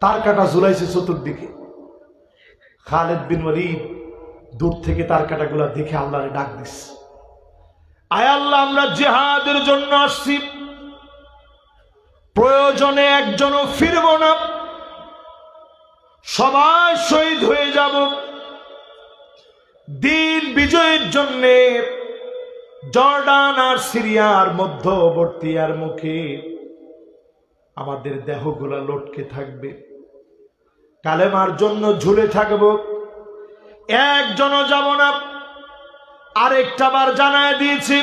তার কাটা ঝুলাইছে চতুর্দিকে। খালেদ বিন ওয়ালিদ দূর থেকে তার কাটাগুলা দেখে আল্লাহরে ডাক দিস। আয় আল্লাহ, আমরা জেহাদের জন্য আসছি। প্রয়োজনে একজনও ফিরব না। সবাই শহীদ হয়ে যাব। দিন বিজয়ের জন্যে জর্ডান আর সিরিয়ার মধ্যবর্তী আর মুখে আমাদের দেহগুলা লটকে থাকবে। কালেমার জন্য ঝুলে থাকব। একজনও যাব না। আরেকটা বার জানায় দিয়েছি,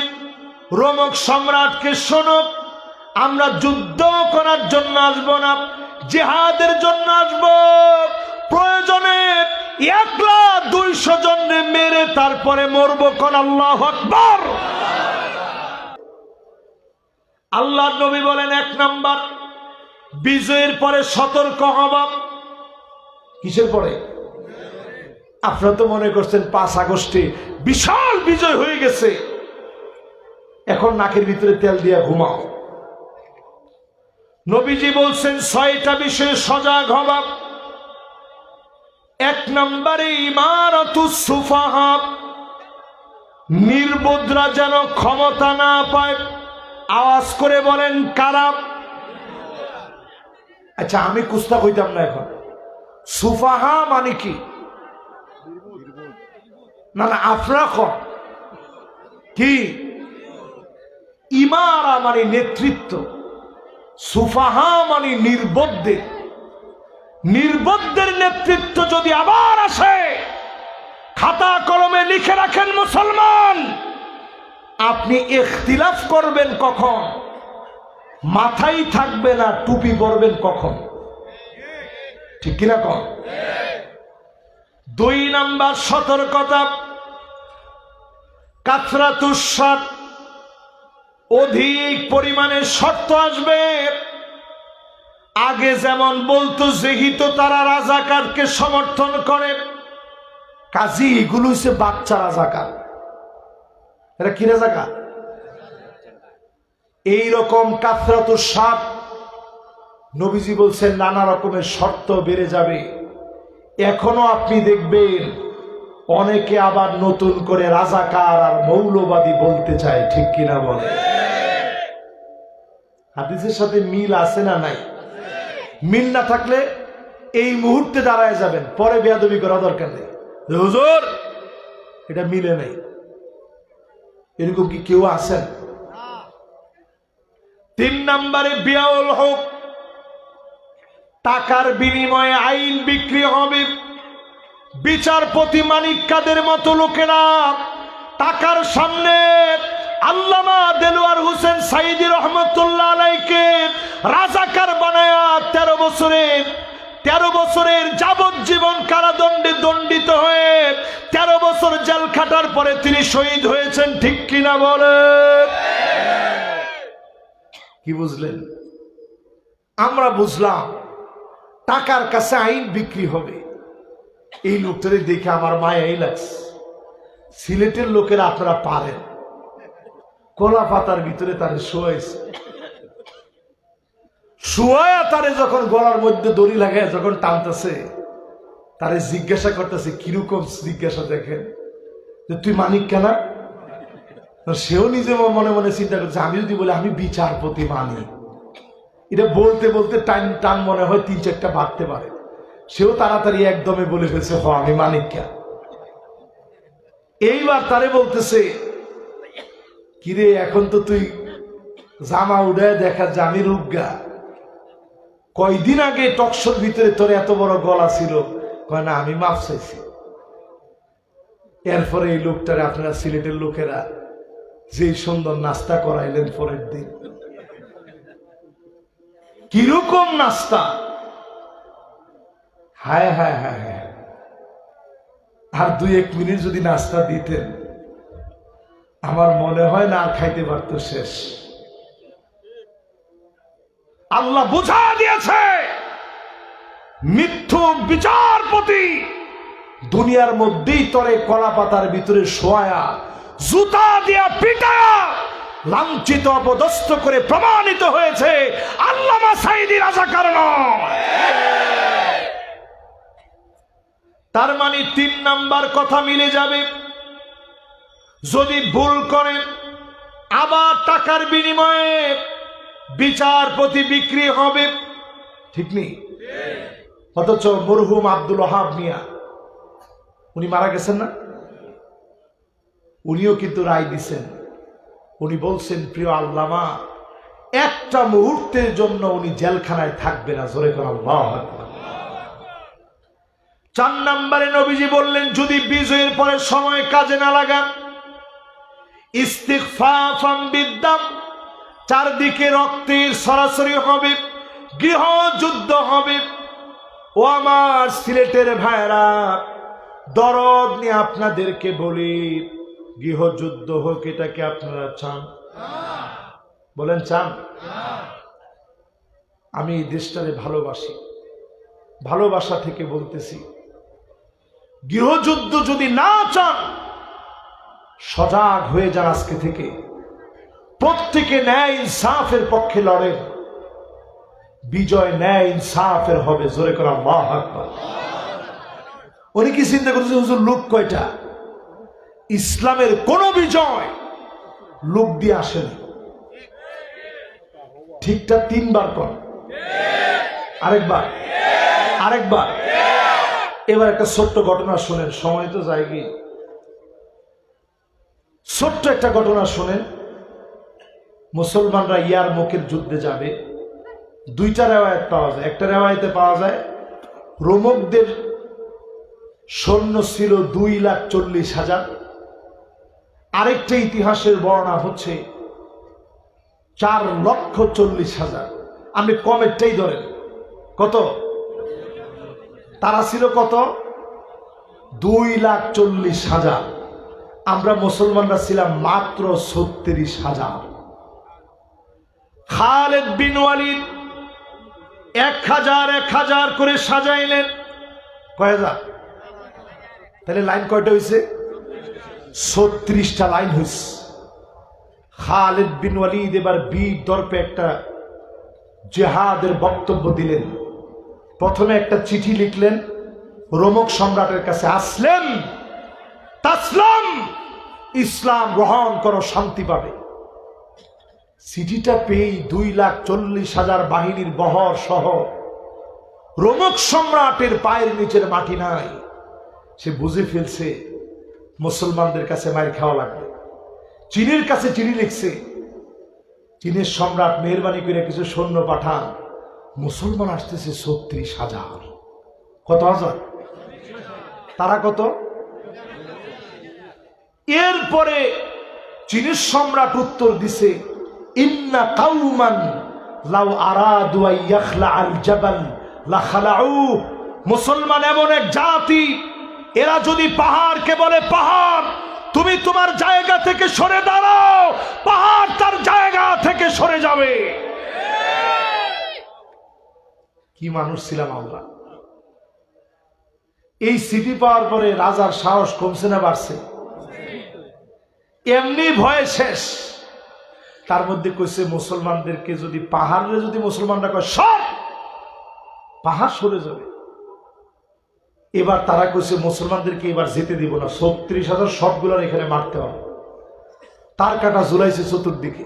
রোমক সম্রাটকে শোনো, আমরা যুদ্ধ করার জন্য আসব না, জেহাদের জন্য আসব। প্রয়োজনে একলা দুইশো জনে মেরে তারপরে মরবো কোন আল্লাহ আল্লাহ নবী বলেন, এক নাম্বার। বিজয়ের পরে সতর্ক হবা। কিসের পরে? আপনারা তো মনে করছেন পাঁচ আগস্টে বিশাল বিজয় হয়ে গেছে। এখন নাকের ভিতরে তেল দিয়া ঘুমাও। নবীজি বলছেন, ছয়টা বিষয়ে সজাগ হবা। এক নম্বরে, ইমারতু সুফাহা। নির্বোধরা যেন ক্ষমতা না পায়, আওয়াজ করে বলেন, কারা? আচ্ছা আমি কুস্তা কইতাম না এখন। সুফাহা মানে কি? না না কি? ইমারা মানে নেতৃত্ব। সুফাহা মানে নির্বোধদের নির্বোধদের নেতৃত্ব যদি আবার আসে, খাতা কলমে লিখে রাখেন মুসলমান। আপনি ইখতিলাফ করবেন কখন? মাথায় থাকবে না, টুপি পরবেন কখন? ঠিক কিনা কন? দুই নাম্বার সতর্কতা কাতরা তুষার অধিক পরিমাণে শর্ত আসবে। আগে যেমন বলতো, যেহিত তারা রাজাকারকে সমর্থন করে, কাজী এগুলো হচ্ছে বাচ্চা রাজাকার। এটা কি রাজাকার? এইরকম কাতরাত সাপ নবীজি বলছেন, নানা রকমের শর্ত বেড়ে যাবে। এখনও আপনি দেখবেন, অনেকে আবার নতুন করে রাজাকার আর মৌলবাদী বলতে চায়, ঠিক কিনা বলে? হাদিসের সাথে মিল আছে না নাই? মিল না থাকলে এই মুহূর্তে দাঁড়ায় যাবেন, পরে বেয়াদবি করা দরকার নেই। হুজুর, এটা মিলে নেই। এরকম কি কেউ আছেন? তিন নম্বরে বিয়াউল হোক। টাকার বিনিময়ে আইন বিক্রি হবে। বিচারপতি মানিক কাদের মতো লোকেরা টাকার সামনে আল্লামা দেলোয়ার হোসেন সাইদি রহমতুল্লাহ আলাইকে রাজাকার বানায়া তেরো বছরের তেরো বছরের যাবজ্জীবন কারাদণ্ডে দণ্ডিত হয়ে তেরো বছর জেল খাটার পরে তিনি শহীদ হয়েছেন, ঠিক কিনা বলে কি বুঝলেন? আমরা বুঝলাম টাকার কাছে আইন বিক্রি হবে। এই লোকটারে দেখে আমার মায়াই লাগছে সিলেটের লোকেরা আপনারা পারেন। কলা পাতার ভিতরে তারে শোয়াইছে। শোয়া তারে যখন গলার মধ্যে দড়ি লাগায় যখন টানতেছে, তারে জিজ্ঞাসা করতেছে, কীরকম জিজ্ঞাসা দেখেন? যে তুই মানিক কেনা? সেও নিজে মনে মনে চিন্তা করছে, আমি যদি বলি আমি বিচারপতি মানি। এটা বলতে বলতে টাইম টান মনে হয় তিন চারটা বাড়তে পারে। সেও তাড়াতাড়ি একদমে বলে ফেলছে, হ, আমি মানিকা এইবার তারে বলতেছে, কিরে, এখন তো তুই জামা উড়ায় দেখা আমি রুগা কয়দিন আগে টকশোর ভিতরে তোর এত বড় গলা ছিল। কয়, না, আমি মাফ চাইছি। এরপরে এই লোকটারে আপনারা সিলেটের লোকেরা যে সুন্দর নাস্তা করাইলেন পরের দিন। কীরকম নাস্তা? হায় হায় হায় হায়। আর দুই এক মিনিট যদি নাস্তা দিতেন, আমার মনে হয় না আর খাইতে পারতো শেষ। আল্লাহ বুঝা দিয়েছে, মিথ্যু বিচারপতি দুনিয়ার মধ্যেই তরে কলা পাতার ভিতরে শোয়া। জুতা দিয়া পিটায়া লাঞ্ছিত, অপদস্থ করে প্রমাণিত হয়েছে আল্লামা সাইদি রাজাকার কারণ তার মানে তিন নাম্বার কথা মিলে যাবে। যদি ভুল করেন, আবার টাকার বিনিময়ে বিচারপতি বিক্রি হবে। ঠিক নেই? অথচ মরহুম আব্দুল ওহাব মিয়া, উনি মারা গেছেন না? উনিও কিন্তু রায় দিছেন। উনি বলছেন, প্রিয় আল্লামা, একটা মুহূর্তের জন্য উনি জেলখানায় থাকবে না, জোরে আল্লাহ চার নম্বরে নবীজি বললেন, যদি বিজয়ের পরে সময় কাজে না লাগান চারদিকে রক্তের সরাসরি হবে গৃহ যুদ্ধ হবে। ও আমার সিলেটের ভাইরা দরদ নিয়ে আপনাদেরকে বলি গৃহযুদ্ধ হোক এটাকে আপনারা চান? বলেন, চান। আমি এই দেশটারে ভালোবাসি। ভালোবাসা থেকে বলতেছি, গৃহযুদ্ধ যদি না চান, সজাগ হয়ে যান আজকে থেকে। প্রত্যেকে ন্যায় ইনসাফের পক্ষে লড়েন। বিজয় ন্যায় ইনসাফের হবে, জোরে করা মা উনি কি চিন্তা করতেছে হুজুর, লোক কয়টা? ইসলামের কোন বিজয় লোক দিয়ে আসেনি ঠিকটা তিনবার কর। আরেকবার। আরেকবার। এবার একটা ছোট্ট ঘটনা শোনেন, সময় তো যায়গি ছোট্ট একটা ঘটনা শোনেন, মুসলমানরা ইয়ার মুখের যুদ্ধে যাবে। দুইটা রেওয়ায়ত পাওয়া যায়। একটা রেওয়ায়তে পাওয়া যায়, রোমকদের সৈন্য ছিল দুই লাখ চল্লিশ হাজার। আরেকটা ইতিহাসের বর্ণনা হচ্ছে চার লক্ষ চল্লিশ হাজার। আপনি কমেরটাই ধরেন। কত? তারা ছিল কত? দুই লাখ চল্লিশ হাজার। আমরা মুসলমানরা ছিলাম মাত্র ছত্রিশ হাজার। খালেদ বিন ওয়ালিদ এক হাজার এক হাজার করে সাজাইলেন। কয় হাজার? তাহলে লাইন কয়টা হয়েছে ছত্রিশটা লাইন হয়েছে খালেদ বিন ওয়ালিদ এবার বীর দর্পে একটা জেহাদের বক্তব্য দিলেন। প্রথমে একটা চিঠি লিখলেন, রোমক সম্রাটের কাছে আসলেন, তাসলাম, ইসলাম গ্রহণ করো, শান্তি পাবে। চিঠিটা পেয়েই দুই লাখ চল্লিশ হাজার বাহিনীর বহর সহ রোমক সম্রাটের পায়ের নিচের মাটি নাই। সে বুঝে ফেলছে মুসলমানদের কাছে মায়ের খাওয়া লাগবে। চীনের কাছে চিঠি লিখছে, চীনের সম্রাট মেহরবানি করে কিছু সৈন্য পাঠান, মুসলমান আসতেছে ছত্রিশ হাজার। কত হাজার? তারা কত? এরপরে চীনের সম্রাট উত্তর দিছে, ইন্না কাউমান লাউ খালাউ মুসলমান এমন এক জাতি এরা যদি পাহাড়কে বলে, পাহাড়, তুমি তোমার জায়গা থেকে সরে দাঁড়াও, পাহাড় তার জায়গা থেকে সরে যাবে। কি মানুষ ছিলাম আমরা। এই সিটি পাওয়ার পরে রাজার সাহস কমছে না বাড়ছে। এমনি ভয়ে শেষ। তার মধ্যে কইছে, মুসলমানদেরকে যদি পাহাড়ে যদি মুসলমানরা কয় সব পাহাড় সরে যাবে। এবার তারা কইছে, মুসলমানদেরকে এবার যেতে দিব না। ছত্রিশ হাজার সবগুলোর এখানে মারতে হবে। তার কাটা ঝুলাইছে চতুর্দিকে।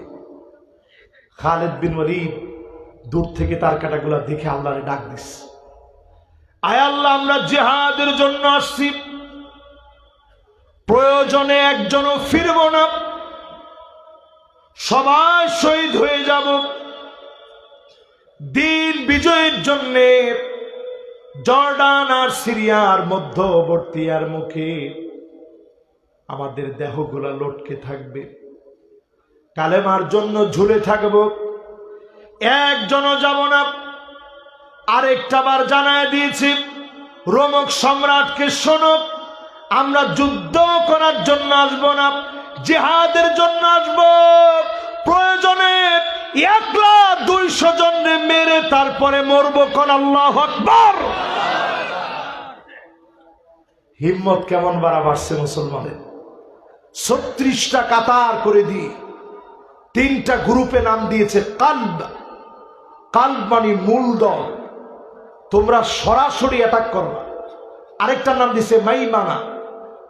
খালেদ বিন ওয়ালিদ দূর থেকে তার কাটাগুলা দেখে আল্লাহরে ডাক দিস। আয় আল্লাহ, আমরা জেহাদের জন্য আসছি। প্রয়োজনে একজনও ফিরব না। সবাই শহীদ হয়ে যাব। দিন বিজয়ের জন্যে জর্ডান আর সিরিয়ার মধ্যবর্তী আর মুখে আমাদের দেহগুলা লটকে থাকবে। কালেমার জন্য ঝুলে থাকব। একজনও যাব না। আরেকটা বার জানায় দিয়েছি, রোমক সম্রাটকে শোনক আমরা যুদ্ধ করার জন্য আসব না, জেহাদের জন্য আসব। প্রয়োজনে একলা দুইশো জনে মেরে তারপরে মরবো কোন আল্লাহ আকবর। হিম্মত কেমন বাড়া বাড়ছে মুসলমানের? ছত্রিশটা কাতার করে দিয়ে তিনটা গ্রুপে নাম দিয়েছে কাল্ব। কাল্ব মানে মূল দল। তোমরা সরাসরি অ্যাটাক করো না আরেকটার নাম দিছে মাই মানা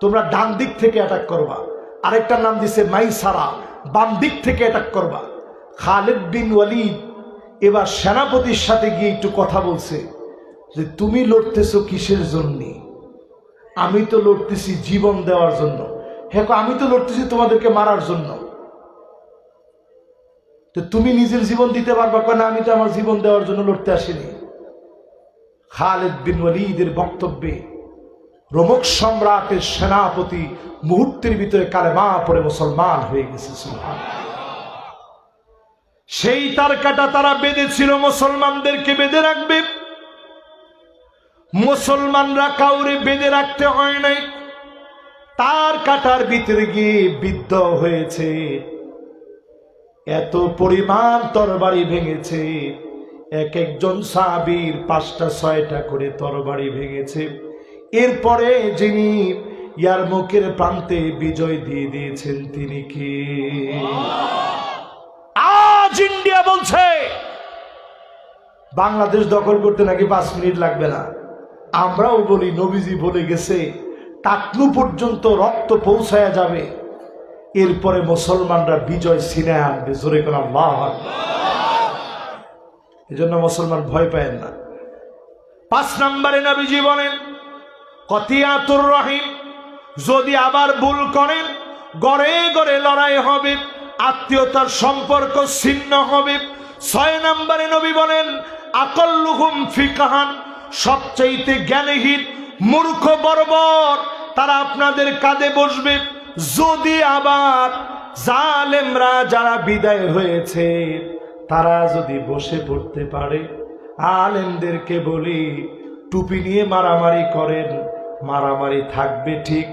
তোমরা ডান দিক থেকে অ্যাটাক করবা। আরেকটার নাম দিছে মাই সারা বাম দিক থেকে অ্যাটাক করবা। খালেদ বিন ওয়ালিদ এবার সেনাপতির সাথে গিয়ে একটু কথা বলছে যে, তুমি লড়তেছো কিসের জন্যে? আমি তো লড়তেছি জীবন দেওয়ার জন্য। হ্যাঁ আমি তো লড়তেছি তোমাদেরকে মারার জন্য। তো তুমি নিজের জীবন দিতে পারবা? কেন আমি তো আমার জীবন দেওয়ার জন্য লড়তে আসিনি। খালেদ বিন ওয়ালিদের বক্তব্যে রোমক সম্রাটের সেনাপতি মুহূর্তের ভিতরে কালেমা পড়ে মুসলমান হয়ে গেছে, সুবহানাল্লাহ। সেই তার কাটা তারা বেঁধেছিল, মুসলমানদেরকে বেঁধে রাখবে। মুসলমানরা কাউরে বেঁধে রাখতে হয় নাই। তার কাটার ভিতরে গিয়ে বিদ্ধ হয়েছে। এত পরিমাণ তরবারি ভেঙেছে। এক একজন সাবির পাঁচটা, ছয়টা করে তরবারি ভেঙেছে। এরপরে যিনি ইয়ার মুখের প্রান্তে বিজয় দিয়ে দিয়েছেন তিনি কি? ইন্ডিয়া বলছে, বাংলাদেশ দখল করতে নাকি পাঁচ মিনিট লাগবে না। আমরাও বলি, নবীজি বলে গেছে টাকলু পর্যন্ত রক্ত পৌঁছায়া যাবে। এরপরে মুসলমানরা বিজয় সিনে আনবে। জোরে আল্লাহ এই মুসলমান ভয় পায় না। পাঁচ নম্বরে নবীজি বলেন কতিয়াতুর রহিম, যদি আবার ভুল করেন, গড়ে গড়ে লড়াই হবে। আত্মীয়তার সম্পর্ক ছিন্ন হবে। ছয় নম্বরে নবী বলেন, আকল্লুহুম ফিকাহান সবচাইতে জ্ঞানহীন মূর্খ বর্বর, তারা আপনাদের কাঁধে বসবে। যদি আবার জালেমরা যারা বিদায় হয়েছে, তারা যদি বসে পড়তে পারে, আলেমদেরকে বলি, টুপি নিয়ে মারামারি করেন, মারামারি থাকবে ঠিক।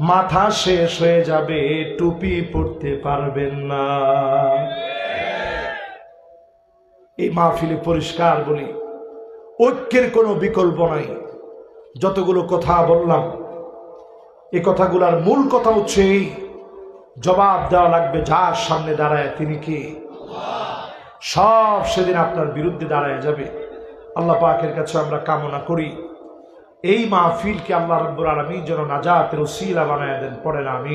মাথা শেষ হয়ে যাবে, টুপি পড়তে পারবেন না। এই মাহফিলে পরিষ্কার বলি, ঐক্যের কোনো বিকল্প নাই। যতগুলো কথা বললাম এই কথাগুলার মূল কথা হচ্ছে এই, জবাব দেওয়া লাগবে যার সামনে দাঁড়ায় তিনি কে। সব সেদিন আপনার বিরুদ্ধে দাঁড়ায় যাবে। আল্লাহ পাকের কাছে আমরা কামনা করি। এই মাহফিলকে আল্লাহ রব্বুর আলমী যেন নাজাতের ওসিলা বানায় দেন পড়েন আমিন।